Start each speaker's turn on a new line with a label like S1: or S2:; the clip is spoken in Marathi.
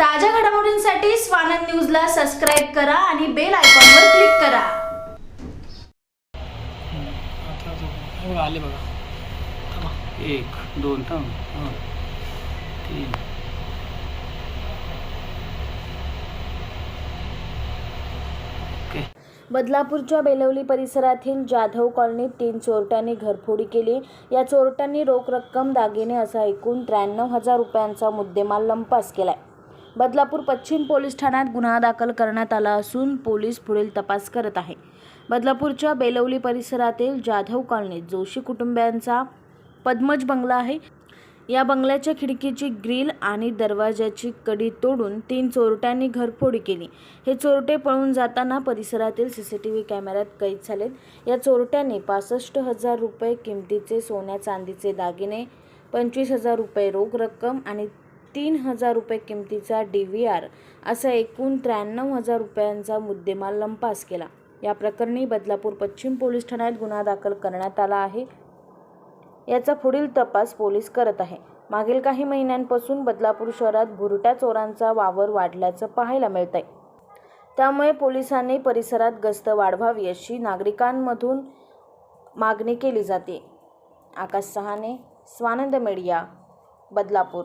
S1: ताज्या घडामोडींसाठी स्वानंद न्यूजला सबस्क्राईब करा आणि बेल आयकॉनवर क्लिक करा.
S2: आता जो- बघा, आले बघा.
S3: एक दोन थांब. हां. तीन. ओके.
S1: बदलापूरच्या बेलवली परिसरातील जाधव कॉलनीत तीन चोरट्यांनी घरफोडी केली. या चोरट्यांनी रोख रक्कम दागिने असा एकूण त्र्याण्णव हजार रुपयांचा मुद्देमाल लंपास केलाय. बदलापूर पश्चिम पोलीस ठाण्यात गुन्हा दाखल करण्यात आला असून पोलीस पुढील तपास करत आहे. बदलापूरच्या बेलवली परिसरातील जाधव कॉलनीत जोशी कुटुंबियांचा पद्मज बंगला आहे. या बंगल्याच्या खिडकीची ग्रिल आणि दरवाजाची कडी तोडून तीन चोरट्यांनी घरफोडी केली. हे चोरटे पळून जाताना परिसरातील सी सी टी व्ही कॅमेऱ्यात कैद झालेत. या चोरट्यांनी पासष्ट हजार रुपये किमतीचे सोन्या चांदीचे दागिने पंचवीस हजार रुपये रोख रक्कम आणि तीन हजार रुपये किमतीचा डी व्ही आर असा एकूण त्र्याण्णव हजार रुपयांचा मुद्देमाल लंपास केला. या प्रकरणी बदलापूर पश्चिम पोलीस ठाण्यात गुन्हा दाखल करण्यात आला आहे. याचा पुढील तपास पोलीस करत आहे. मागील काही महिन्यांपासून बदलापूर शहरात भुरट्या चोरांचा वावर वाढल्याचं पाहायला मिळत आहे त्यामुळे पोलिसांनी परिसरात गस्त वाढवावी अशी नागरिकांमधून मागणी केली जाते. आकाश सहाने स्वानंद मीडिया बदलापूर.